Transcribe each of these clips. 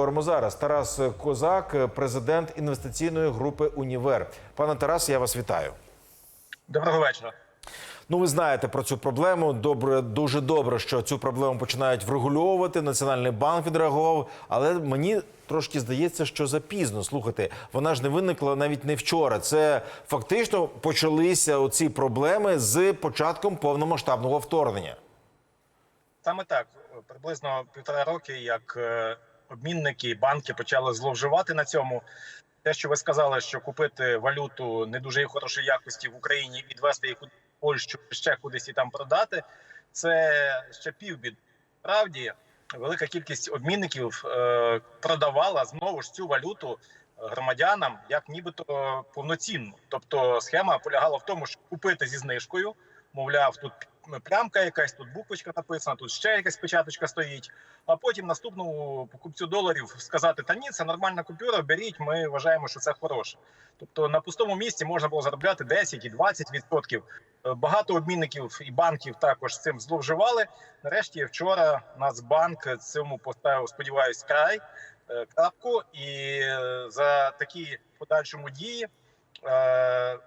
поговоримо зараз. Тарас Козак, президент інвестиційної групи Універ. Пане Тарас, я вас вітаю. Доброго вечора. Ну, ви знаєте про цю проблему. Добре, дуже добре, що цю проблему починають врегульовувати. Національний банк відреагував, але мені трошки здається, що запізно. Слухайте, вона ж не виникла навіть не вчора. Це фактично почалися оці проблеми з початком повномасштабного вторгнення. Саме так приблизно півтора роки, як е, обмінники, банки почали зловживати на цьому. Те, що ви сказали, що купити валюту не дуже хорошої якості в Україні, відвести їх у Польщу, ще кудись і там продати, це ще півбід. Справді велика кількість обмінників е, продавала знову ж цю валюту громадянам як нібито повноцінну. Тобто схема полягала в тому, що купити зі знижкою, мовляв, тут плямка якась, тут буквочка написана, тут ще якась печаточка стоїть. А потім наступному покупцю доларів сказати: та ні, це нормальна купюра, беріть, ми вважаємо, що це хороше. Тобто на пустому місці можна було заробляти 10 і 20 відсотків. Е, Багато обмінників і банків також цим зловживали. Нарешті вчора Нацбанк цьому поставив, сподіваюсь, край е, крапку, і е, за такі подальшому дії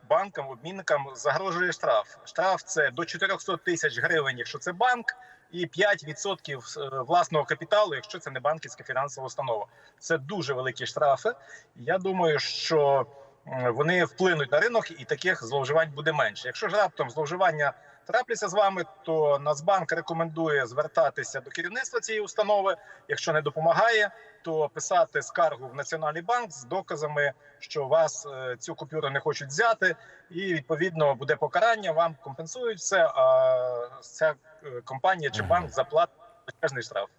банкам, обмінникам загрожує штраф. Штраф це до 400 тисяч гривень, якщо це банк, і 5% е, власного капіталу, якщо це не банківська фінансова установа. Це дуже великі штрафи. Я думаю, що вони вплинуть на ринок, і таких зловживань буде менше. Якщо ж раптом зловживання трапляться з вами, то Нацбанк рекомендує звертатися до керівництва цієї установи. Якщо не допомагає, то писати скаргу в Національний банк з доказами, що вас е, цю купюру не хочуть взяти, і відповідно буде покарання. Вам компенсують все. А ця е, компанія чи банк заплатить штраф.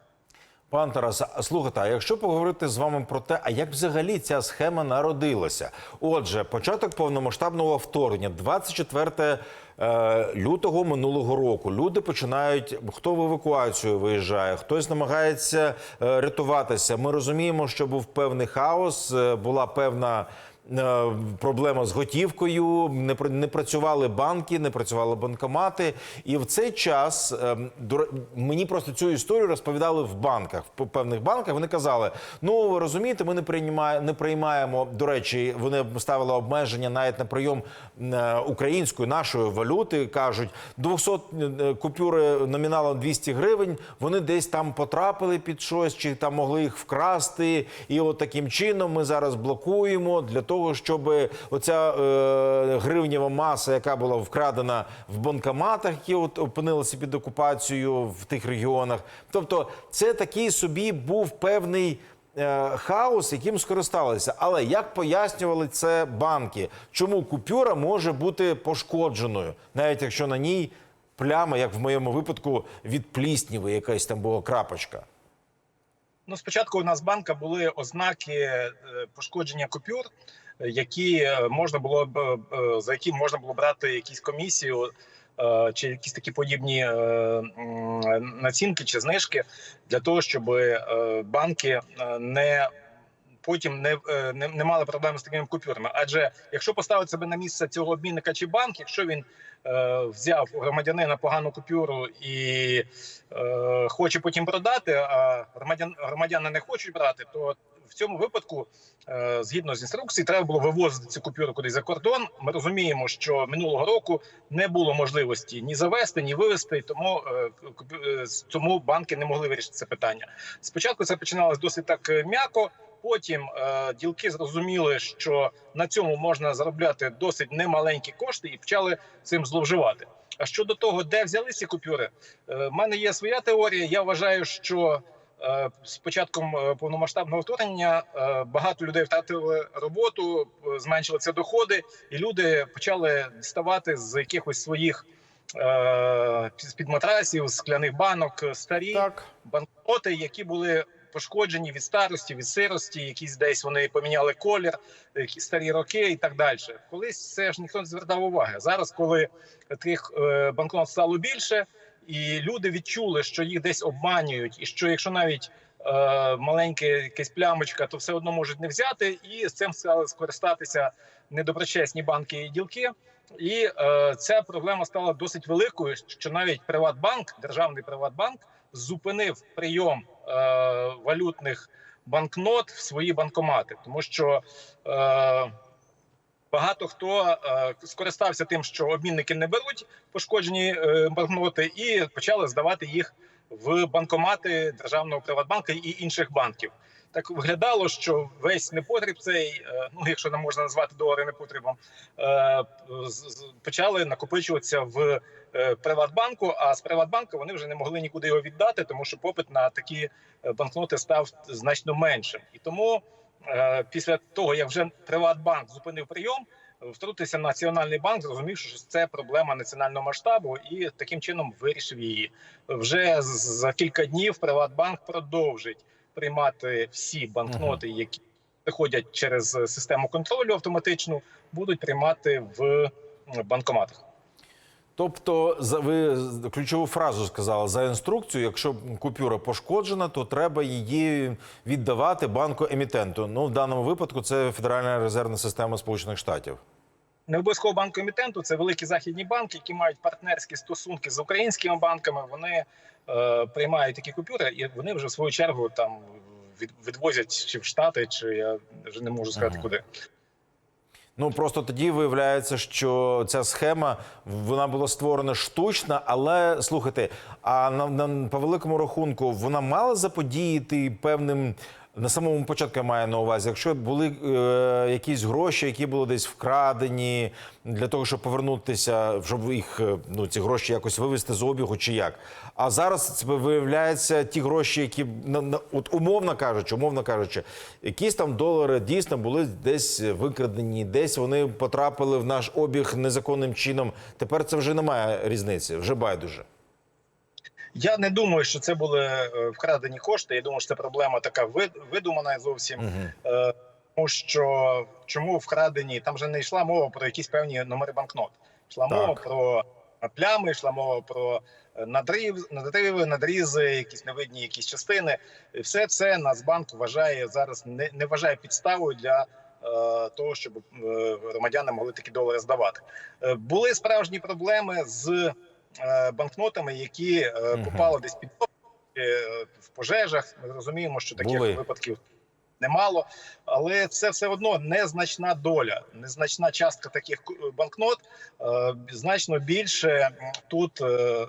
Пан Тарас, слухайте, а якщо поговорити з вами про те, а як взагалі ця схема народилася? Отже, початок повномасштабного вторгнення, 24 е, лютого минулого року. Люди починають хто в евакуацію виїжджає, хтось намагається е, рятуватися. Ми розуміємо, що був певний хаос, е, була певна. Е, Проблема з готівкою, не не працювали банки, не працювали банкомати. І в цей час ем, мені просто цю історію розповідали в банках, в певних банках. Вони казали: ну ви розумієте, ми не приймаємо, не приймаємо. До речі, вони ставили обмеження навіть на прийом е, української нашої валюти. кажуть, 200 е, купюри номіналом 200 гривень. Вони десь там потрапили під щось, чи там могли їх вкрасти. І от таким чином ми зараз блокуємо для того, щоб оця е, гривнєва маса, яка була вкрадена в банкоматах, які от опинилися під окупацією в тих регіонах. Тобто, це такий собі був певний. е, Хаос, яким скористалися, але як пояснювали це банки, чому купюра може бути пошкодженою, навіть якщо на ній пляма, як в моєму випадку, від плісніви, якась там була крапочка. Ну, спочатку у Нацбанка були ознаки е, пошкодження купюр, які е, можна було б е, за які можна було брати якісь комісію е, чи якісь такі подібні е, націнки чи знижки для того, щоб е, банки е, не Потім не, е, не, не мали проблем з такими купюрами. Адже якщо поставити себе на місце цього обмінника чи банк, якщо він е, взяв у громадянина погану купюру і е, хоче потім продати, а громадян громадяни не хочуть брати, то в цьому випадку, е, згідно з інструкції, треба було вивозити цю купюру кудись за кордон. Ми розуміємо, що минулого року не було можливості ні завести, ні вивезти, тому е, е, тому банки не могли вирішити це питання. Спочатку це починалось досить так м'яко. Потім ділки зрозуміли, що на цьому можна заробляти досить немаленькі кошти, і почали цим зловживати. А щодо того, де взяли ці купюри, в мене є своя теорія. Я вважаю, що з початком е, повномасштабного вторгнення е, багато людей втратили роботу, е, зменшилися доходи, і люди почали діставати з якихось своїх е, з під матрасів, скляних банок е, старі Так. банкноти, які були пошкоджені від старості, від сирості, якісь десь вони поміняли колір, які старі роки і так далі. Колись це ж ніхто не звертав уваги. Зараз, коли таких е, банкнот стало більше, і люди відчули, що їх десь обманюють, і що якщо навіть е, маленька якась плямочка, то все одно можуть не взяти, і з цим стали скористатися недоброчесні банки і ділки. І е, ця проблема стала досить великою, що навіть Приватбанк, державний Приватбанк, зупинив прийом е, валютних банкнот в свої банкомати, тому що е, багато хто е, скористався тим, що обмінники не беруть пошкоджені е, банкноти, і почали здавати їх в банкомати державного приватбанку і інших банків. Так виглядало, що весь непотріб цей, е, ну якщо не можна назвати долари непотрібом, почали накопичуватися в Приватбанку. А з Приватбанку вони вже не могли нікуди його віддати, тому що попит на такі банкноти став значно меншим. І тому після того, як вже Приватбанк зупинив прийом, втрутився Національний банк, зрозумів, що це проблема національного масштабу, і таким чином вирішив її. Вже за кілька днів Приватбанк продовжить приймати всі банкноти, які приходять через систему контролю автоматичну, будуть приймати в банкоматах. Тобто, за ви ключову фразу сказали за інструкцію. Якщо купюра пошкоджена, то треба її віддавати банку емітенту. Ну в даному випадку це Федеральна резервна система Сполучених Штатів. Не обов'язково банку емітенту, це великі західні банки, які мають партнерські стосунки з українськими банками. Вони е, приймають такі купюри, і вони вже в свою чергу там від, відвозять чи в Штати, чи я вже не можу сказати Ага. куди. Ну просто тоді виявляється, що ця схема вона була створена штучно, але слухайте, а на, на по великому рахунку вона мала заподіяти певним. На самому початку я маю на увазі, якщо були е, якісь гроші, які були десь вкрадені для того, щоб повернутися, щоб їх е, ну ці гроші якось вивести з обігу, чи як. А зараз це виявляється ті гроші, які на, на от умовно кажучи, умовно кажучи, якісь там долари дійсно були десь викрадені, десь вони потрапили в наш обіг незаконним чином. Тепер це вже немає різниці, вже байдуже. Я не думаю, що це були е, вкрадені кошти. Я думаю, що це проблема така видумана зовсім. Угу. Тому що чому вкрадені? Там вже не йшла мова про якісь певні номери банкнот. Йшла Так. мова про плями, йшла мова про е, надрив, надриви, надрізи, якісь невидні якісь частини. І все це Нацбанк вважає зараз не, не вважає підставою для того, щоб громадяни могли такі долари здавати. Були справжні проблеми з банкнотами, які е, попали десь під е, в пожежах. Ми розуміємо, що таких Були. випадків немало, але це все одно незначна доля, незначна частка таких банкнот. Е, Значно більше тут е, е,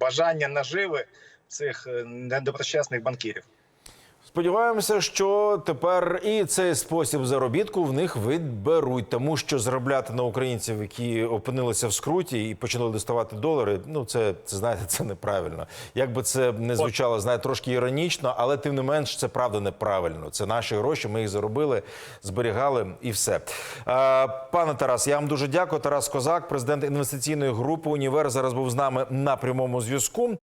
бажання наживи цих е, недоброчесних банкірів. Сподіваємося, що тепер і цей спосіб заробітку в них відберуть, тому що заробляти на українців, які опинилися в скруті і почали доставати долари. Ну це, це знаєте, це неправильно. Як би це не звучало, знаєте, трошки іронічно, але тим не менш це правда неправильно. Це наші гроші. Ми їх заробили, зберігали і все. Пане Тарас, я вам дуже дякую. Тарас Козак, президент інвестиційної групи Універ, зараз був з нами на прямому зв'язку.